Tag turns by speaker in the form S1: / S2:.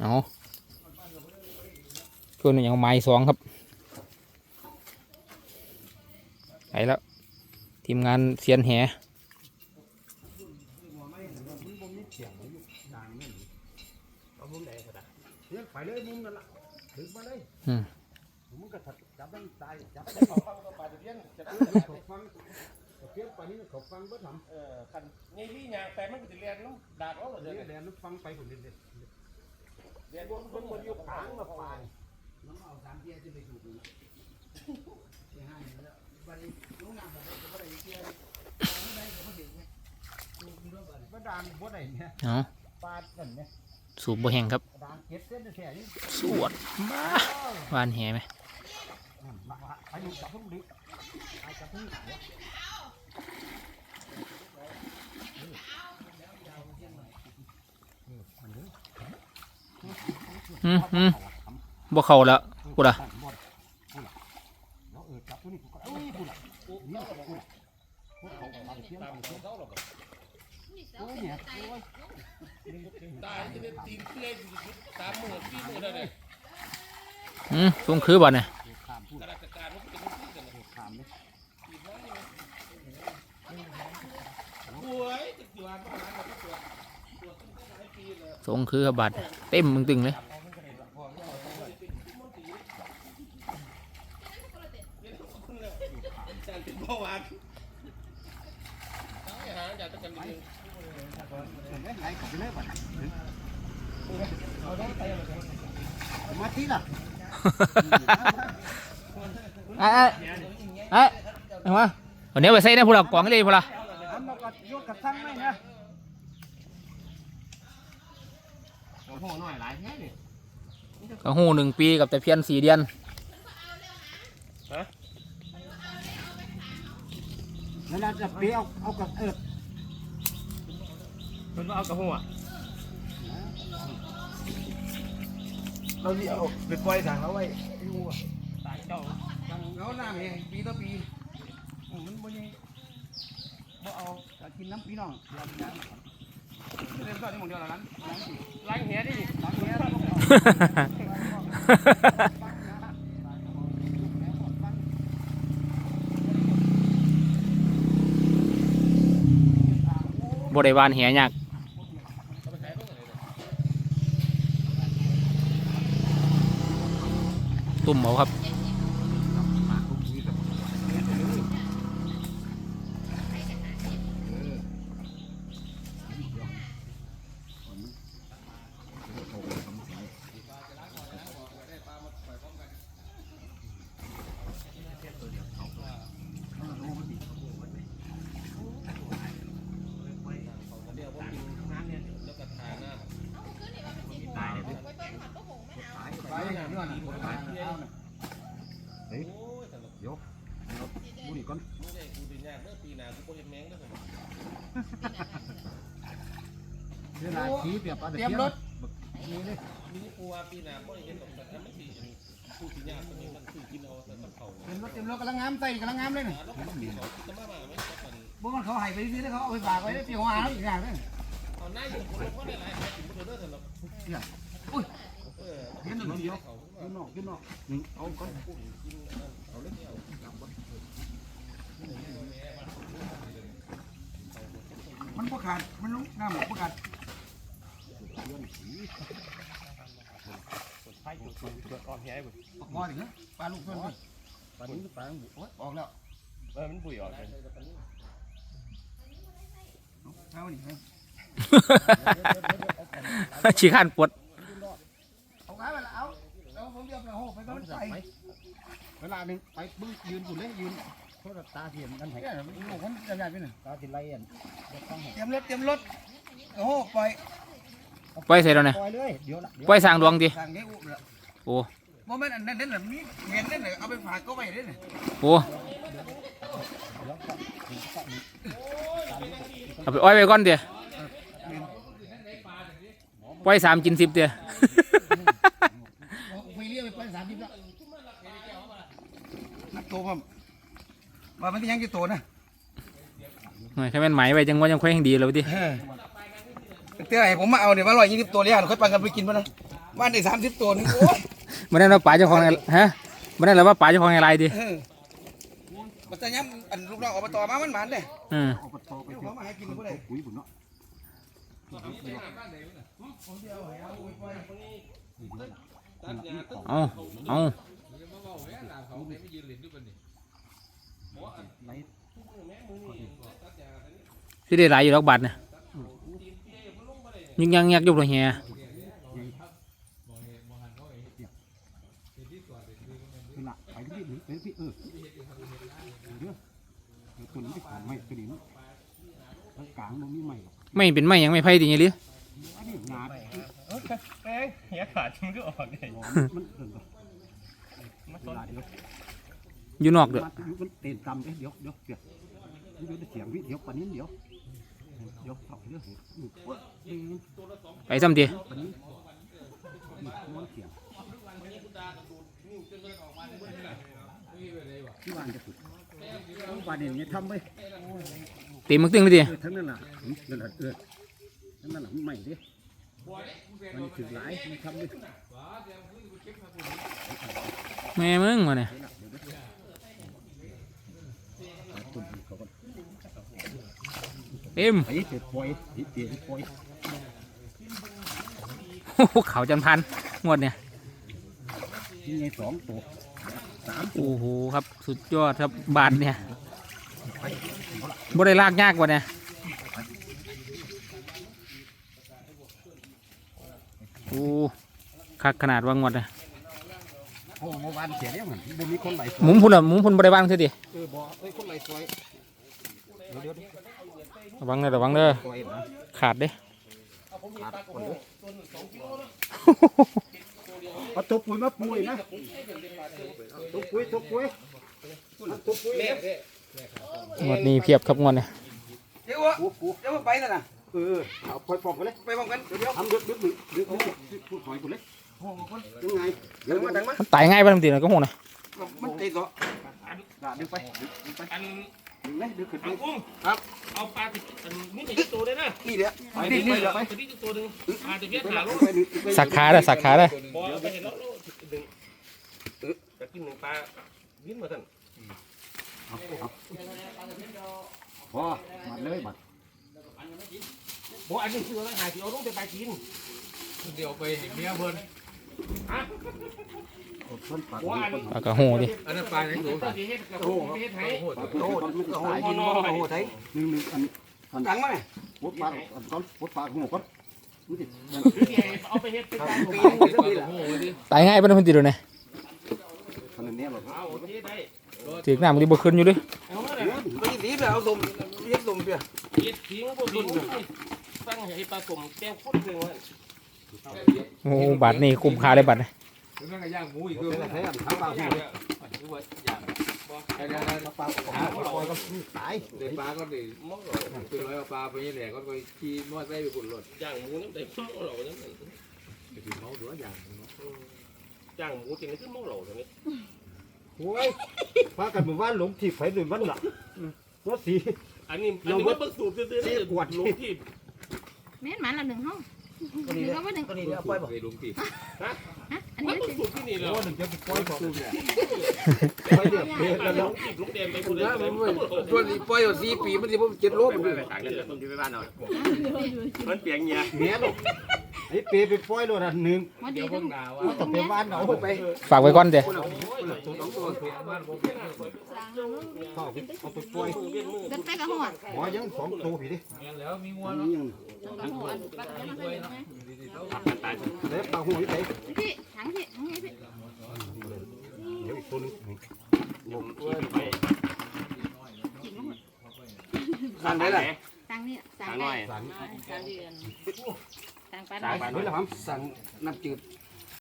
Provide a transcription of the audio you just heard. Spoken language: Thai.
S1: เอาช่วงนี้ยังไม้สองครับไปแล้ว ทีมงานเซียนแห
S2: ไปเลยมุมนั่นละถึงมาเลย
S1: อืม
S2: มึงก็จับได้ตายจับได้ขอฟังก็ไปเพี้ยนจะขอฟังเพี้ยนไปนี่ขอฟังก็ทำ
S3: เออคันนี่พี่ยางแต่มันก็จะเรียนน้ำดาดเอาเหรอ
S2: เดี๋
S3: เดี๋
S2: ย
S3: ยวว
S2: แดนฟังไปคนเดียว
S3: เรียนบนบนบนอยู่กลางมาปลาย
S2: น้ำเอาสามเทียจะไปถูกเลยไปให้แล้วบัดนี้ลุงงามบัดนี้ก็ได้เทียไม่ได้ก็ไม่ถึงไงดูด้วยบัดนี้บัดดานบัดไหนเนี่ย
S1: เอา
S2: ปาดนั่นเนี่ย
S1: สูบบ่แห้งครับ
S2: ดานเก็บเส้นแค่นี้
S1: สวดมาวานแหไหม
S2: มาไปอยู่จับทุ่งดิไปจับทุ่ง
S1: อืมอืมบ่เข้าแล้วกูล่ะ
S2: แล้วเออจับตัวนี้กูก็เอ้ยกูล่ะนี่กูล่ะพวกเขา มาเที่า
S3: มเขาเขาหรอก
S2: โอ้ยเนี่ยโอ้ย
S3: ตายจะเป็นตีนเพื่อนตามมือพี่มือนั่นเลย
S1: อืมตรงคือบ่เนี่ย
S2: ขามพูด
S3: กระดเป็
S2: ม
S3: มึ
S1: งตึงเลย
S3: การเป็นเบาหวานตายหาอยากจะกันดึง
S2: เห็นไหมไหลกับไปเลยบัดมาที่ล่ะ
S1: ไอ้ไอ้ไอ้เอามาวันนี้ไปใส่ในพวกเรากล่องเลยพวกเรา
S2: ทำมาก็ยกกับทั้งไม่นะโอ้โหหน่อยหลายแค่นี่
S1: กระหูหนึ่งปีกับแต่เพียนสี่เดือน
S2: เวลาจะปีเอาเอากับเอิด
S3: มันเอากระหัวเราที่เอาไปปล่อยทางเราไว้อยู่ตายเจ้า
S2: เขาหน้าเองปีต่อปีมันบ่ยังบ่เอากินน้ำพี่น้องเรากินน้ำเล่นต่อที่หมดเดียวแล้วนั้น
S3: ล้างเหี้ยดิ
S2: หลังนี้
S1: บ่ได้วานแหยาก ตุ่มเอาครับ
S2: ไปอย่างนี้นะผมไปเอาน่ะเฮ้ยยกบุหรี่ก่อน
S3: มึงได้กูดีเนี่ยเมื่อปีหน้ากูบ่เห็นแมงแล้ว
S2: เวลาขี่เปรียบปลาเตรียมรถนี่เลย
S3: มีกูว่าปีหน้าบ่ได้เห็นดอกแต่ไม่สิกูสิยากตัวนี้มันคือกินเอาแต่มันเข้า
S2: เตรียมรถเตรียมรถกำลังงามใส่กำลังงามเลยน่ะ
S3: แล้วก็มีเขาจะมามาไม่ก็มัน
S2: บ่มันเขาให้ไปซื้อเขาเอาไปฝากไว้ในปีหัวหาอีกอย่างนึง
S3: เอาหน้าอยู่คนเพราะได้หลายถึงบ่ได้เด้อสำหรับ
S2: เนี่ยอุ้ย
S3: เออ
S2: เห็นนึ่งเดียวยืนนอกยืนนอกนี่เอาก่อนมันประกาศมันลงน้ำประกาศ
S3: ไฟจุดจุดอ่อนแฮบ่
S2: งอดิฮะปลาลูกเพื่อนปลานี้ปลาบุ้ยออกแล้ว
S3: เออมันบุยออกเลย
S2: เอาดิ
S1: ชี้ข้านปวด
S2: เอาขายไปละเอาเอาผมเรียบร้อยโหไปต้นไปเว ลาหนึ่งไปบึ้งยืนอยู่เลยยืนเพราะตาเทียมกันไหนเนี่ยมันลูกมันจะใหญ่ไปหน่อยตาทีไรอะเตรียมรถเตรียมรถโอ้โหปล่อย
S1: ปล่อยใส่แล้วเนี่ย
S2: ปล่อยเลยเดี๋ยวละ
S1: ปล่อยสร้างดวงดิ
S2: สั่งให้อุ้มละ
S1: โอ้
S2: โมเมนต์อันนั้นนั่นน่ะมีเมียนนั่นน่ะเอาไปฝากก็ไว้ได้น่ะ
S1: โอ้เอาไปอ้อยไปก่อนเดี๋ยวปล่อยสามกินสิบเดี๋ยว
S2: คุยเรียกไปปล่อยสามสิบละนักโตครับว่ามันยังจะโตนะ
S1: หน่อยแค่แม่นไหมไว้จังว่ายังค่อยแห่งดีแล้วดิ
S2: เตี้ยให้ผมมาเอาเนี่ยว่าร้อยยี่สิบตัวเลยอะค่อยปันกันไปกินป่ะนะ
S1: อ
S2: บ้านได้สามสิบตัวนึงโอ้ย
S1: มันนั่นเราป่าเจ้าของในฮะมันนั่นเราว่าป่าเจ้าของในไรดิ
S2: เออปัตตานีอันลูกน้องอบตมามันหมันเด้
S1: อืม
S2: อบตไปเขามาให้กินผู้ใดปุ๋ยบุญเนาะ
S3: ตัดหญ้าตัด
S1: เอาเอาที่ได้หลายอยู่ดอกบัตรนี่ยยิงยังยักยกตัวเฮีย
S2: คือหลักไปที่นี่เป็นพี่เออเดี๋ยวตัวนี้ไปขอไม่ตัวนี้กลางตรงนี้ใหม่
S1: ไม่เป็นไม่ยังไม่ไพ่ดีไงลิ
S2: อันนี้งา
S4: เอ้ยเหี้ยขาดมันก็ออกเลย
S2: มัน เวลาเดียว
S1: อยู่นอกเด้อ
S2: มันมันเต้นตำเด้เดี๋ยวเดี๋ยวเดี๋ยวเดี๋ยวเสียงวิเดี๋ยวปานนี้เดี๋ยวเดี๋ยวเอาเรื่องเดี๋ยว
S1: ไปซ้ำที
S2: ปานนี้มันเสียงที่บ้านจะสุดที่บ้านเนี่ยทำไป
S1: ตีมึงตึงเลยดิ
S2: เออทั้งนั้นล่ะนั่นแหละเออทั้งนั้นล่ะมันใหม่ดิ มันถึงหลายมันทำดิ
S1: แม่มึงวะเนี่ย
S2: เขาก็
S1: เต็ม
S2: ไอ้เจ็บปอยไอ้เจ็บปอย
S1: โอ้เขาจันพันงวดเนี่ย
S2: ที่ไงสองตัวสาม
S1: โอ้โหครับ สุดยอดครับบาทเนี่ยบ่ได้ลากยากกว่าเนี่ย อ้คักขนาดว่างวดเนี่ย
S2: โอ้เมื่อวานเสียแล้วมันบ่มีคนไหล
S1: หมุมพุ่นอะหมุมพุ่นบ่ได้บ้างเสียดิ
S2: เออบ่เอ้ยคนไหลซอยเดี๋ยวเดี๋ยว
S1: ระวังเด้อระวังเด้อ
S2: ซอยนะ
S1: ขาดเด้
S2: ขาดคนเด้อเอาตัวปุ๋ยมาปุ๋ยนะตัวปุ๋ยตัวปุ๋ยตัวปุ๋ย
S1: งวดนี้เพียบครับงวดเนี่ย
S2: เดี๋ยวกูกูเดี๋ยวไปแล้วนะ เออเอาปล่อยปล่อยไปเลยไปบ้างกันเดี๋ยวเดี๋ยวทำดึกดึกดึกดึกดึกพูดหอยกูเลยยังไงเดี๋ยวมาดังมั้ย
S1: มันตายง่ายป่ะทันทีนะก็โหนะ
S2: มันตีก็ด่าดึงไปดึงไป
S3: อัน
S2: ดึงเลยดึงขึ้นไป
S3: อังกุ้งครับเอาปลาติดอันนี้ติดตัวได้นะ
S2: นี่เดี๋ยว
S3: ไป
S2: นี่
S3: นี่
S2: นี่
S3: นี่
S2: เดี๋ยว
S3: ไป
S2: ไป
S3: ติดตัวหนึ่งอาจจะเพี้ยนขาลง
S1: สักขาได้อสักขาได้อ
S3: พอไปเห็นแล้วดึงจะกินหนึ่งปลาวิ่งมาท่าน
S2: พอมาเลยบัด
S3: บอกอันนี้คืออะไรหาที่เอาลงไปปลากินเดี๋ยวไปเมียเพิ่นฮะ
S2: ต้นปาก
S3: ว่าอัน
S1: ปลากระโหดิ
S3: อันนั้นปลาไหนหนูปลาที่เฮ็ดกับเฮ็ดให้
S2: โอ้โหมันจะสายกินบ่โอ้โหไทยหนึ่งหนึ่งอันอันดังมั้ยปวดปากอันก้อนปวดปากหัวก้อนดูดิ
S3: เอาไปเฮ็ดเป็นการปี
S1: ตายง่ายป่ะทันทีเลยเนี่ย
S2: ขนาดนี้หรอ
S3: เอาโอเคได้
S1: ถือหน้ามันดีบ่ขึ้นอยู่เลย
S3: เอาเลย
S2: ไม่ดีเลยเอาสมเรียกสมเปีย
S3: เฮ็ดทิ้งบ่ดิ นตั้งให้ปลาสมแก้วพุ่นถึงว่า
S1: โอ้โหบาทนี่คุ้มค่าเลยบาทเนี่ย
S3: นั่นก็ย่างหมูอีก
S2: เป็นอะไรอันทั้งปากหัวปลาของปล่อยก็ตาย
S5: เด็กปลาก็ดิมองเราคือร้อยเอาปลาไปนี่แหละก็ไปขี่มอไซค์ไปบุญรถ
S3: ย่างหมูน้ำได้หม้อเรานั่น
S5: ไปถึงเขาดูว่าอย่าง
S3: ย่างหมูจริงๆคือหม้อเราตรงนี้
S2: โอ้ยพากันหมู่บ้านหลงที่ไฟหรือวันหลักรถสี
S3: อันนี้อันนี้มันเบิ่งสูบซื่อๆนี่ลงที่
S6: แม่นหมันละหนึ่งห้องหนึ่งก็ว่าหนึ่ง
S2: ก็นี่เดี๋ยวปล่อยบ่
S5: ไปลงตี
S6: ฮะอัน
S3: มั
S6: นี้
S3: นเบิ่งสูบที่นี่แล้ว
S2: หนึ่งจะปล่อยของ
S3: ไปเดือดเพชรแล้วลงที่ลงแดงไปคนเดียว
S5: ตัวนี้ปล่อยอยู่สี่ปีมันสิผมเจ็ดโลผม
S4: มันเปียงเงี้ย
S2: เมียลูกไอ้เปไปปล่อยรถอันหนึ่ง
S6: มาดีทั้ง
S2: มันต้องไปบ้านเอาไป
S1: ฝากไว้ก่อนเด้อ
S2: เข้าเอาไปปล่อย
S6: กันไปกระหอด
S2: หมอยังสองตัวพี่ดิ
S5: แล้วมีงัว
S2: อัน
S5: เนาะ
S2: นี้ยัง
S6: กระหอดปักแล้วมันก็เลยไหม
S2: เล็บปลาหูนี่ไป
S6: พี่ถังพี่ถังนี้พี่
S2: เดี๋ยวอีกตัวนึง
S4: สั่งได้แหละ
S6: ตังนี่ตัง
S4: สั่งห
S6: ได้
S4: น่อย
S6: ตังเดือนตังปลา
S4: สั่งปลา
S2: เฮ้ยละครับสั่งน้ำจืด